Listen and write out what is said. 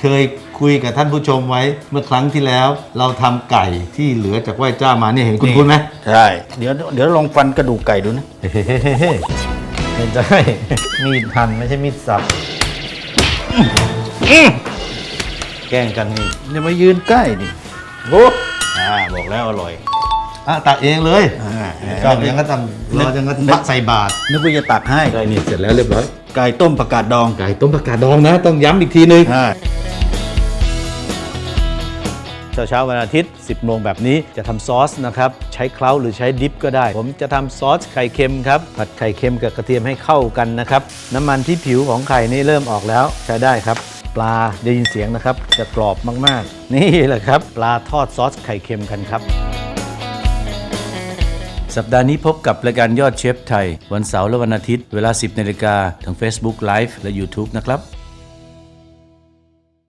เคยคุยกับท่านผู้ชมไว้เมื่อครั้งที่แล้ว เราทำไก่ที่เหลือจากไหว้เจ้ามาเนี่ยเห็นคุณคุณไหมใช่ เดี๋ยวเดี๋ยวลองฟันกระดูกไก่ดูนะเฮ้ไม่ใช่ มีดหั่นไม่ใช่มีดสับแกล้งกันนี่อย่ามายืนใกล้ดิโอ้อ่าบอกแล้วอร่อยอะตักเองเลยอ่าก็ยังก็ทำเรายังก็ตักใส่บาตรนึกว่าจะตักให้ ไก่นี่เสร็จแล้วเรียบร้อยไก่ต้มผักกาดดองไก่ต้มผักกาดดองนะ ต้องย้ำอีกทีนึง อ่า เช้าเช้าวันอาทิตย์ 10 โมงแบบนี้จะทำซอสนะครับใช้เคล้าหรือใช้ดิฟก็ได้ ผมจะทำซอสไข่เค็มครับผัดไข่เค็มกับกระเทียมให้เข้ากันนะครับน้ำมันที่ผิวของไข่นี่เริ่มออกแล้วใช้ได้ครับปลาได้ยินเสียงนะครับ จะกรอบมากๆ นี่แหละครับ ปลาทอดซอสไข่เค็มกันครับ สัปดาห์นี้พบกับรายการยอดเชฟไทย วันเสาร์และวันอาทิตย์ เวลา 10นาฬิกาทาง Facebook Live และ YouTube นะครับ